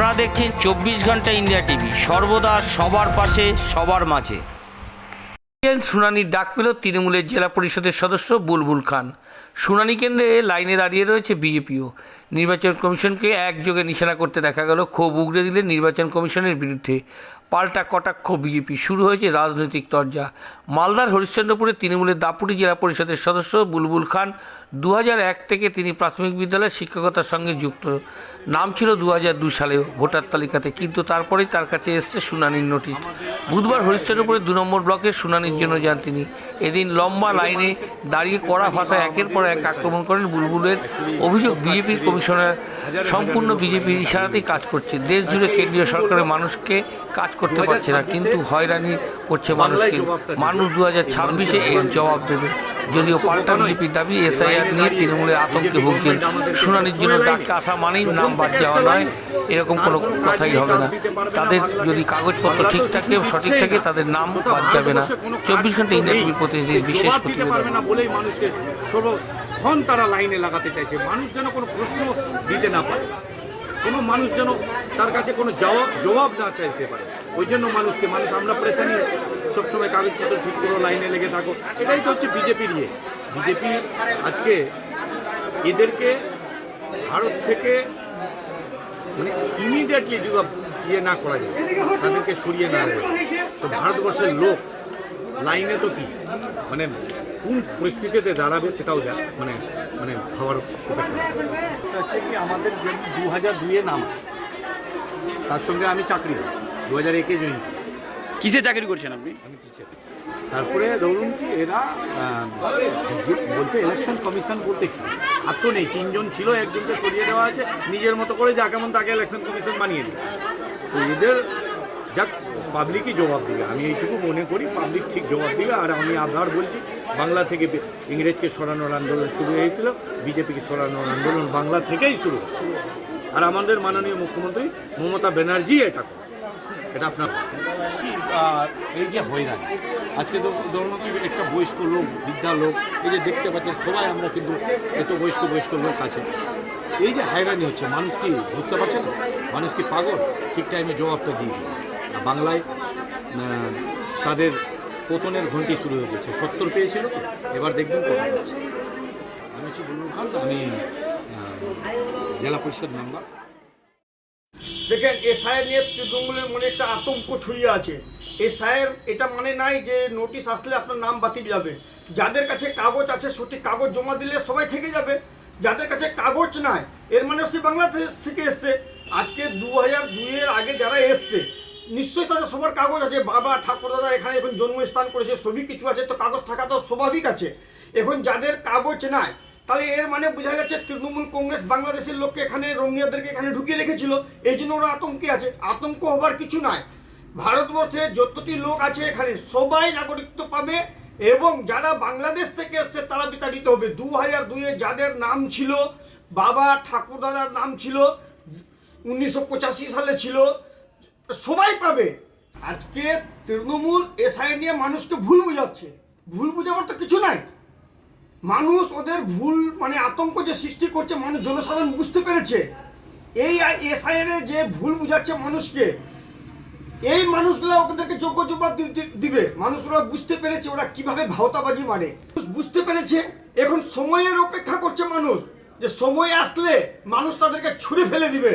আপনারা দেখছেন চব্বিশ ঘণ্টা ইন্ডিয়া টিভি। সর্বদা সবার পাশে, সবার মাঝে। শুনানির ডাক পেল তৃণমূলের জেলা পরিষদের সদস্য বুলবুল খান। শুনানি কেন্দ্রে লাইনে দাঁড়িয়ে রয়েছে বিজেপিও। নির্বাচন কমিশনকে একযোগে নিশানা করতে দেখা গেল, ক্ষোভ উগড়ে দিলেন নির্বাচন কমিশনের বিরুদ্ধে। পাল্টা কটাক্ষ বিজেপি শুরু হয়েছে রাজনৈতিক তরজা। মালদার হরিশ্চন্দ্রপুরে তৃণমূলের দাপুটি জেলা পরিষদের সদস্য বুলবুল খান দু এক থেকে তিনি প্রাথমিক বিদ্যালয়ের শিক্ষকতার সঙ্গে যুক্ত। নাম ছিল দু হাজার দু সালেও। ভোটার তালিকাতে কিন্তু তারপরেই তার কাছে এসছে শুনানির নোটিশ। বুধবার হরিশ্চন্দ্রপুরের দু নম্বর ব্লকের শুনানির জন্য যান তিনি। এদিন লম্বা লাইনে দাঁড়িয়ে কড়া ভাষায় একের পর এক আক্রমণ করেন বুলবুলের অভিযোগ বিজেপির কমিশনার। সম্পূর্ণ বিজেপির ইশারাতেই কাজ করছে। দেশ জুড়ে কেন্দ্রীয় সরকারের মানুষকে কাজ করতে পারছে না কিন্তু হয়রানি করছে মানুষকে। মানুষ দু হাজার ছাব্বিশে এর জবাব দেবে। যদিও পাল্টা বিজেপির দাবি এসআইআর নিয়ে তৃণমূলের আতঙ্কে ভুগছেন শুনানির জন্য ডাককে আসা মানেই নাম বাদ যাওয়া নয়। এরকম কোনো কথাই হবে না। তাদের যদি কাগজপত্র ঠিক থাকে সঠিক থাকে তাদের নাম বাদ যাবে না। চব্বিশ ঘণ্টা ইন্ডিয়া টিভির প্রতিনিধির বিশেষ প্রতিবেদন পারবে না বলেই মানুষকে সর্বক্ষণ তারা লাইনে লাগাতে চাইছে। মানুষ যেন কোনো প্রশ্ন দিতে না পারে। কোনো মানুষ যেন তার কাছে কোনো জবাব জবাব না চাইতে পারে। ওই জন্য মানুষকে, মানুষ আমরা প্রেশানি সবসময় কাগজপত্র ঠিক করো লাইনে লেগে থাকো। এটাই তো হচ্ছে বিজেপির ইয়ে। বিজেপি আজকে এদেরকে ভারত থেকে মানে ইমিডিয়েটলি যদি ইয়ে না করা যায়, তাদেরকে সরিয়ে না দেয় তো ভারতবর্ষের লোক লাইনে তো কি? মানে কোন পরিস্থিতিতে দাঁড়াবে সেটাও যা মানে মানে ভাবার হচ্ছে কি আমাদের যে দু হাজার দুইয়ে নাম তার সঙ্গে আমি চাকরি করছি দু হাজার একে জয়েন কিসে চাকরি করছেন আপনি? আমি টিচার তারপরে ধরুন কি এরা বলতে ইলেকশন কমিশন বলতে কি? আর তো নেই তিনজন ছিল একজনকে সরিয়ে দেওয়া আছে নিজের মতো করে যা কেমন তাকে ইলেকশন কমিশন বানিয়ে দিচ্ছে তো এদের যাক পাবলিকই জবাব দিবে। আমি এইটুকু মনে করি পাবলিক ঠিক জবাব দিবে। আর আমি আবার বলছি, বাংলা থেকে ইংরেজকে সরানোর আন্দোলন শুরু হয়েছিল, বিজেপিকে সরানোর আন্দোলন বাংলা থেকেই শুরু আর আমাদের মাননীয় মুখ্যমন্ত্রী মমতা ব্যানার্জি এটা এটা আপনার কি এই যে হয়রানি, আজকে তো ধরুন একটা বয়স্ক লোক, বৃদ্ধা লোক, এই যে দেখতে পাচ্ছেন, সবাই আমরা কিন্তু এত বয়স্ক বয়স্ক লোক আছে। এই যে হয়রানি হচ্ছে, মানুষ কি বুঝতে পারছে না? মানুষ কি পাগল? ঠিক টাইমে জবাবটা দিয়ে দিবে বাংলায় তাদের পতনের ঘন্টি শুরু হয়ে গেছে। সত্তর পেয়েছিল তো, এবার দেখবেন কত যাচ্ছে আমি হচ্ছে বুলবুল খান, আমি জেলা পরিষদ মেম্বার। দেখেন, এসআইয়ের নিয়ে তৃণমূলের মনে একটা আতঙ্ক ছড়িয়ে আছে। এসআইয়ের এটা মানে নাই যে নোটিশ আসলে আপনার নাম বাতিল যাবে। যাদের কাছে কাগজ আছে, সঠিক কাগজ জমা দিলে সবাই থেকে যাবে। যাদের কাছে কাগজ নাই, এর মানে সে বাংলাদেশ থেকে এসছে। আজকে দু হাজার দুইয়ের আগে যারা এসছে নিশ্চয়ই তাদের সবার কাগজ আছে, বাবা, ঠাকুর, দাদা এখানে এখন জন্মস্থান করেছে সবই কিছু আছে, তো কাগজ থাকা তো স্বাভাবিক আছে। এখন যাদের কাগজ নাই, তাহলে এর মানে বোঝা যাচ্ছে তৃণমূল কংগ্রেস বাংলাদেশের লোককে এখানে রোহিঙ্গাদেরকে এখানে ঢুকিয়ে রেখেছিল, এই জন্য ওরা আতঙ্কে আছে। আতঙ্ক হবার কিছু নাই। ভারতবর্ষে যতটি লোক আছে এখানে, সবাই নাগরিকত্ব পাবে এবং যারা বাংলাদেশ থেকে এসছে, তারা বিতাড়িত হবে। দু হাজার দুইয়ে যাদের নাম ছিল, বাবা ঠাকুরদাদার নাম ছিল, উনিশশো পঁচাশি সালে ছিল সবাই পাবে। আজকে তৃণমূল এসআই নিয়ে মানুষকে ভুল বুঝাচ্ছে। ভুল বুঝাবার তো কিছু নাই। মানুষ ওদের ভুল মানে আতঙ্ক যে সৃষ্টি করছে, মানুষ জনসাধারণ বুঝতে পেরেছে। এই এসআইআর যে ভুল বুঝাচ্ছে মানুষকে, এই মানুষগুলো ওদেরকে যোগ্য জবাব দিবে। মানুষগুলো বুঝতে পেরেছে ওরা কীভাবে ভাওতাবাজি মারে। বুঝতে পেরেছে, এখন সময়ের অপেক্ষা করছে মানুষ। যে সময় আসলে মানুষ তাদেরকে ছুঁড়ে ফেলে দিবে।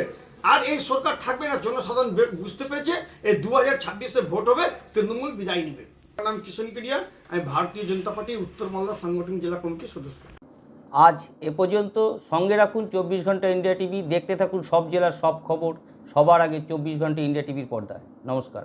আর এই সরকার থাকবে না, জনসাধারণ বুঝতে পেরেছে, এই দু হাজার ছাব্বিশে ভোট হবে, তৃণমূল বিদায় নেবে। নাম কিষণ কেডিয়া আমি ভারতীয় জনতা পার্টি উত্তর মালদা সাংগঠনিক জেলা কমিটির সদস্য। আজ এ পর্যন্ত, সঙ্গে রাখুন চব্বিশ ঘণ্টা ইন্ডিয়া টিভি, দেখতে থাকুন সব জেলার সব খবর, সবার আগে চব্বিশ ঘণ্টা ইন্ডিয়া টিভির পর্দায়। নমস্কার।